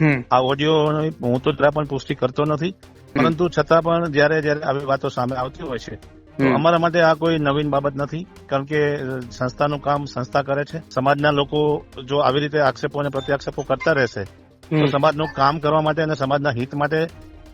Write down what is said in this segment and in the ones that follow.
આ ઓડિયો હું તો જરા પણ પુષ્ટિ કરતો નથી. પરંતુ છતાં પણ જયારે જયારે આવી વાતો સામે આવતી હોય છે અમારા માટે આ કોઈ નવીન બાબત નથી કારણ કે સંસ્થાનું કામ સંસ્થા કરે છે. સમાજના લોકો જો આવી રીતે આક્ષેપો અને પ્રત્યાક્ષેપો કરતા રહેશે તો. સમાજનું કામ કરવા માટે અને સમાજના હિત માટે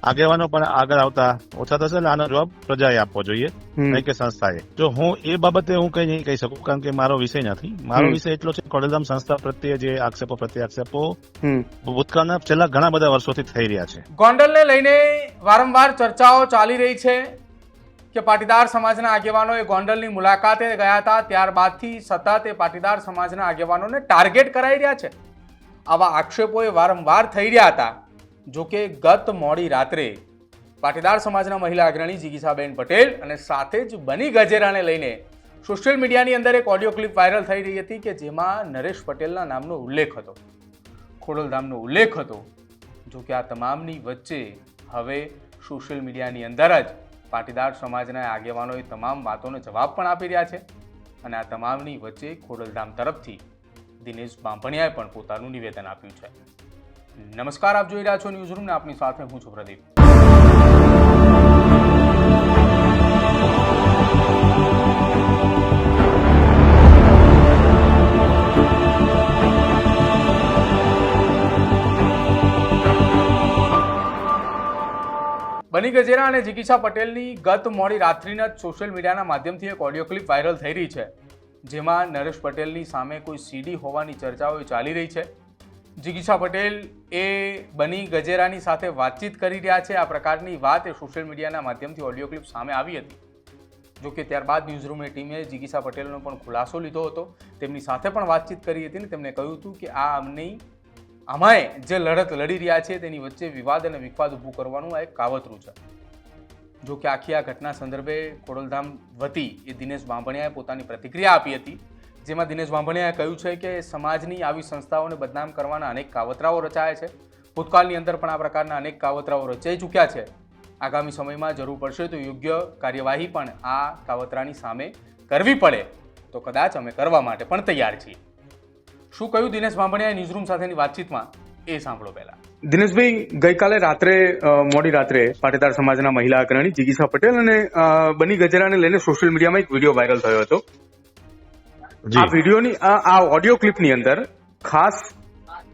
આગેવાનો પણ આગળ આવતા ઓછા થશે એટલે આનો જવાબ પ્રજાએ આપવો જોઈએ હમ. નહીં કે સંસ્થાએ. જો હું એ બાબતે હું કઈ નહીં કહી શકું કારણ કે મારો વિષય નથી. મારો વિષય એટલો છે ખોડલધામ સંસ્થા પ્રત્યે જે આક્ષેપો પ્રત્યાક્ષેપો હમ. ભૂતકાળના છેલ્લા ઘણા બધા વર્ષોથી થઈ રહ્યા છે. ગોંડલને લઈને વારંવાર ચર્ચાઓ ચાલી રહી છે કે પાટીદાર સમાજના આગેવાનોએ ગોંડલની મુલાકાતે ગયા હતા ત્યારબાદથી સતત એ પાટીદાર સમાજના આગેવાનોને ટાર્ગેટ કરાઈ રહ્યા છે. આવા આક્ષેપો એ વારંવાર થઈ રહ્યા હતા. જો કે ગત મોડી રાત્રે પાટીદાર સમાજના મહિલા અગ્રણી જિગીસાબેન પટેલ અને સાથે જ બની ગજેરાને લઈને સોશિયલ મીડિયાની અંદર એક ઓડિયો ક્લિપ વાયરલ થઈ રહી હતી કે જેમાં નરેશ પટેલના નામનો ઉલ્લેખ હતો. ખોડલધામનો ઉલ્લેખ હતો. જો કે આ તમામની વચ્ચે હવે સોશિયલ મીડિયાની અંદર જ પાટીદાર સમાજના આગેવાનોએ તમામ વાતોનો જવાબ પણ આપી રહ્યા છે અને આ તમામની વચ્ચે ખોડલધામ તરફથી દિનેશ બાંભણિયાએ પણ પોતાનું નિવેદન આપ્યું છે. નમસ્કાર, આપ જોઈ રહ્યા છો ન્યૂઝ રૂમ ને આપની સાથે હું છું પ્રદીપ. બની ગજેરા અને જિગીશા પટેલની ગત મોડી રાત્રિના જ સોશિયલ મીડિયાના માધ્યમથી એક ઓડિયો ક્લિપ વાયરલ થઈ રહી છે, જેમાં નરેશ પટેલની સામે કોઈ સીડી હોવાની ચર્ચાઓ ચાલી રહી છે. જિગીસા પટેલ એ બની ગજેરાની સાથે વાતચીત કરી રહ્યા છે. આ પ્રકારની વાત એ સોશિયલ મીડિયાના માધ્યમથી ઓડિયો ક્લિપ સામે આવી હતી. જો કે ત્યારબાદ ન્યૂઝરૂમની ટીમે જિગીશા પટેલનો પણ ખુલાસો લીધો હતો. તેમની સાથે પણ વાતચીત કરી હતી ને તેમણે કહ્યું હતું કે આ અમની આમાંય જે લડત લડી રહ્યા છે તેની વચ્ચે વિવાદ અને વિખવાદ ઊભું કરવાનું આ એક કાવતરું છે. જો કે આખી આ ઘટના સંદર્ભે ખોડલધામ વતી એ દિનેશ બાંભણિયાએ પોતાની પ્રતિક્રિયા આપી હતી. જેમાં દિનેશ વાંભણિયાએ કહ્યું છે કે સમાજની આવી સંસ્થાઓને બદનામ કરવાના અનેક કાવતરાઓ રચાયા છે. ભૂતકાળની અંદર પણ આ પ્રકારના અનેક કાવતરાઓ રચાઈ ચૂક્યા છે. આગામી સમયમાં જરૂર પડશે તો યોગ્ય કાર્યવાહી પણ આ કાવતરાની સામે કરવી પડે. તો કદાચ અમે કરવા માટે પણ તૈયાર છીએ. શું કહ્યું દિનેશ વાંભણિયાએ ન્યૂઝરૂમ સાથેની વાતચીતમાં? એ સાંભળો પહેલા. દિનેશભાઈ, ગઈકાલે રાત્રે મોડી રાત્રે પાટીદાર સમાજના મહિલા અગ્રણી જિગીસા પટેલ અને બની ગજરાને લઈને સોશિયલ મીડિયામાં એક વીડિયો વાયરલ થયો હતો. આ વિડીયોની આ આ ઓડિયો ક્લિપની અંદર ખાસ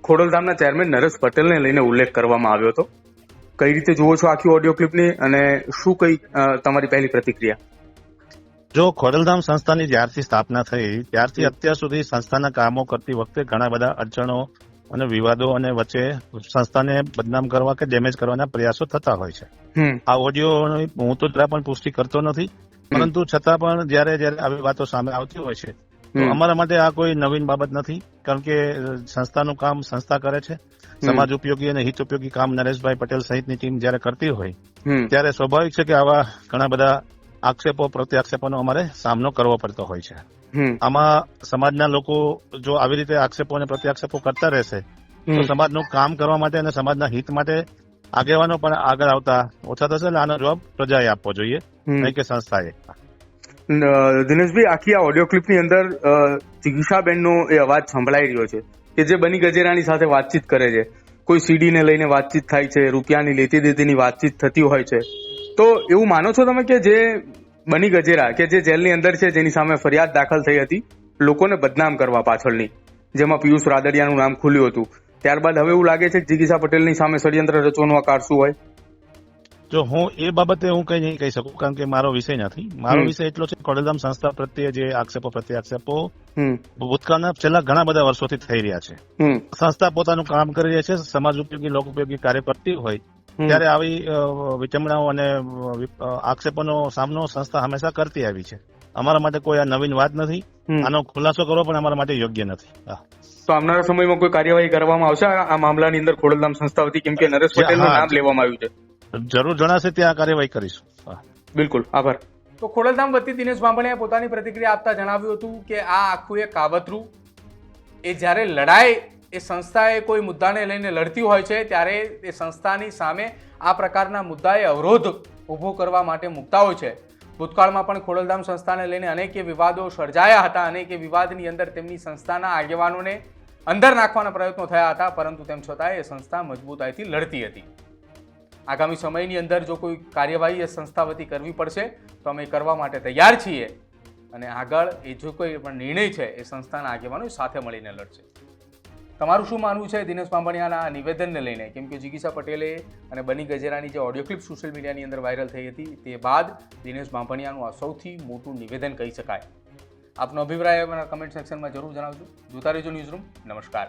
ખોડલધામના ચેરમેન નરેશ પટેલને લઈને ઉલ્લેખ કરવામાં આવ્યો હતો. કઈ રીતે જુઓ છો આખી ઓડિયો ક્લિપની અને શું કઈ તમારી પહેલી પ્રતિક્રિયા? જો ખોડલધામ સંસ્થાની જ્યારથી સ્થાપના થઈ ત્યારથી અત્યાર સુધી સંસ્થાના કામો કરતી વખતે ઘણા બધા અડચણો અને વિવાદો અને વચ્ચે સંસ્થાને બદનામ કરવા કે ડેમેજ કરવાના પ્રયાસો થતા હોય છે. આ ઓડિયો હું તો જરા પણ પુષ્ટિ કરતો નથી પરંતુ છતાં પણ જયારે જયારે આવી વાતો સામે આવતી હોય છે તો અમારા માટે આ કોઈ નવીન બાબત નથી કારણ કે સંસ્થાનું કામ સંસ્થા કરે છે. સમાજ ઉપયોગી અને હિત ઉપયોગી કામ નરેશભાઈ પટેલ સહિતની ટીમ જયારે કરતી હોય ત્યારે સ્વાભાવિક છે કે આવા ઘણા બધા આક્ષેપો પ્રત્યાક્ષેપોનો અમારે સામનો કરવો પડતો હોય છે. આમાં સમાજના લોકો જો આવી રીતે આક્ષેપો અને પ્રત્યાક્ષેપો કરતા રહેશે તો. સમાજનું કામ કરવા માટે અને સમાજના હિત માટે આગેવાનો પણ આગળ આવતા ઓછા થશે એટલે આનો જવાબ પ્રજાએ આપવો જોઈએ નહીં કે સંસ્થાએ. દિનેશભાઈ આખી આ ઓડિયો ક્લિપની અંદર અ, એ અવાજ સંભળાઈ રહ્યો છે કે જે બની ગજેરાની સાથે વાતચીત કરે છે. કોઈ સીડીને લઈને વાતચીત થાય છે રૂપિયાની લેતી દેતીની વાતચીત થતી હોય છે. તો એવું માનો છો તમે કે જે બની ગજેરા કે જે જેલની અંદર છે જેની સામે ફરિયાદ દાખલ થઈ હતી લોકોને બદનામ કરવા પાછળની જેમાં પિયુષ રાદડિયાનું નામ ખુલ્યું હતું. ત્યારબાદ હવે એવું લાગે છે કે જિગીશા પટેલની સામે ષડયંત્ર રચવાનું આ કારસું હોય. જો હું એ બાબતે હું કઈ નહીં કહી શકું કારણ કે મારો વિષય નથી. મારો વિષય એટલો છે ખોડલધામ સંસ્થા પ્રત્યે જે આક્ષેપો પ્રત્યે આક્ષેપો ભૂતકાળના છેલ્લા ઘણા બધા વર્ષોથી થઈ રહ્યા છે. સંસ્થા પોતાનું કામ કરી રહી છે સમાજ ઉપયોગી લોક ઉપયોગી કાર્ય કરતી હોય ત્યારે આવી વિચમણાઓ અને આક્ષેપોનો સામનો સંસ્થા હંમેશા કરતી આવી છે. અમારા માટે કોઈ આ નવીન વાત નથી. આનો ખુલાસો કરવો પણ અમારા માટે યોગ્ય નથી. તો આવનારા સમયમાં કોઈ કાર્યવાહી કરવામાં આવશે? આ આ મામલાની અંદર ખોડલધામ સંસ્થા વતી કેમ કે નરેશ પટેલનું નામ લેવામાં આવ્યું છે. જરૂર જણાશે ત્યાં કાર્યવાહી કરીશું. બિલકુલ. આભાર. તો ખોડલધામ વતી દિનેશ બાંભણીએ પોતાની પ્રતિક્રિયા આપતા જણાવ્યું હતું કે આ આખું એક કાવતરું એ જ્યારે લડાઈ એ સંસ્થાએ કોઈ મુદ્દાને લઈને લડતી હોય છે ત્યારે એ સંસ્થાની સામે આ પ્રકારના મુદ્દાએ અવરોધ ઊભો કરવા માટે મૂકતા હોય છે. ભૂતકાળમાં પણ ખોડલધામ સંસ્થાને લઈને અનેક વિવાદો સર્જાયા હતા. અનેક વિવાદની અંદર તેમની સંસ્થાના આગેવાનોને અંદર નાખવાના પ્રયત્નો થયા હતા પરંતુ તેમ છતાં એ સંસ્થા મજબૂતાઈથી લડતી હતી. આગામી સમયની અંદર જો કોઈ કાર્યવાહી એ સંસ્થા વતી કરવી પડશે, તો અમે કરવા માટે તૈયાર છીએ. અને આગળ એ જો કોઈ પણ નિર્ણય છે, એ સંસ્થાના આગેવાનો સાથે મળીને લડશે. તમારું શું માનવું છે દિનેશ બાંભણિયાના નિવેદનને લઈને? કેમ કે જિગીસા પટેલે અને બની ગજેરાની જે ઓડિયો ક્લિપ સોશિયલ મીડિયાની અંદર વાયરલ થઈ હતી, તે બાદ દિનેશ બાંભણિયાનું આ સૌથી મોટું નિવેદન કહી શકાય. આપનો અભિપ્રાય અમારા કમેન્ટ સેક્શનમાં જરૂર જણાવજો. જોતા રહેજો ન્યૂઝરૂમ નમસ્કાર.